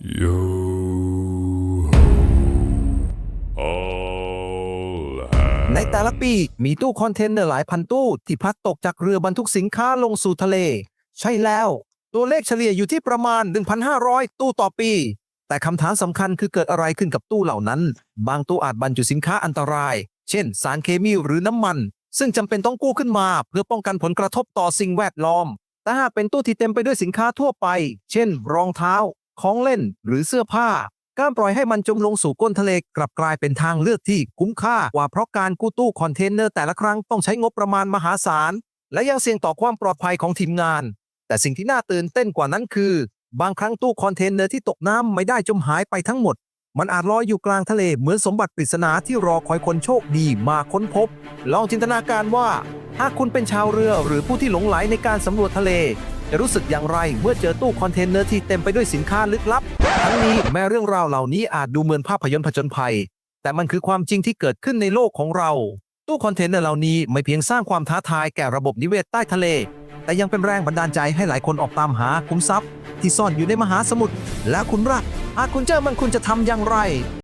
Yo ในแต่ละปีมีตู้คอนเทนเนอร์หลายพันตู้ ที่พัดตกจากเรือบรรทุกสินค้าลงสู่ทะเล ใช่แล้ว ตัวเลขเฉลี่ยอยู่ที่ประมาณ 1,500 ตู้ต่อปี แต่คำถามสำคัญคือเกิดอะไรขึ้นกับตู้เหล่านั้น บางตู้อาจบรรจุสินค้าอันตราย เช่น สารเคมีหรือน้ำมัน ซึ่งจำเป็นต้องกู้ขึ้นมาเพื่อป้องกันผลกระทบต่อสิ่งแวดล้อมแต่หากเป็นตู้ที่เต็มไปด้วยสินค้าทั่วไป เช่น รองเท้า ของเล่น หรือเสื้อผ้า การปล่อยให้มันจมลงสู่ก้นทะเลกลับกลายเป็นทางเลือกที่คุ้มค่ากว่าเพราะการกู้ตู้คอนเทนเนอร์แต่ละครั้งต้องใช้งบประมาณมหาศาล และยังเสี่ยงต่อความปลอดภัยของทีมงาน แต่สิ่งที่น่าตื่นเต้นกว่านั้นคือ บางครั้งตู้คอนเทนเนอร์ที่ตกน้ำไม่ได้จมหายไปทั้งหมดมันอาจลอยอยู่กลางทะเลเหมือนสมบัติปริศนาที่รอคอยคนโชคดีมาค้นพบ ลองจินตนาการว่า หากคุณเป็นชาวเรือหรือผู้ที่หลงไหลในการสำรวจทะเล จะรู้สึกอย่างไรเมื่อเจอตู้คอนเทนเนอร์ที่เต็มไปด้วยสินค้าลึกลับ ทั้งนี้แม้เรื่องราวเหล่านี้อาจดูเหมือนภาพยนตร์ผจญภัย แต่มันคือความจริงที่เกิดขึ้นในโลกของเรา ตู้คอนเทนเนอร์เหล่านี้ไม่เพียงสร้างความท้าทายแก่ระบบนิเวศใต้ทะเล แต่ยังเป็นแรงบันดาลใจให้หลายคนออกตามหาคุ้มทรัพย์ ที่ซ่อนอยู่ในมหาสมุทรและคุณรักหากคุณเจอมันคุณจะทำอย่างไร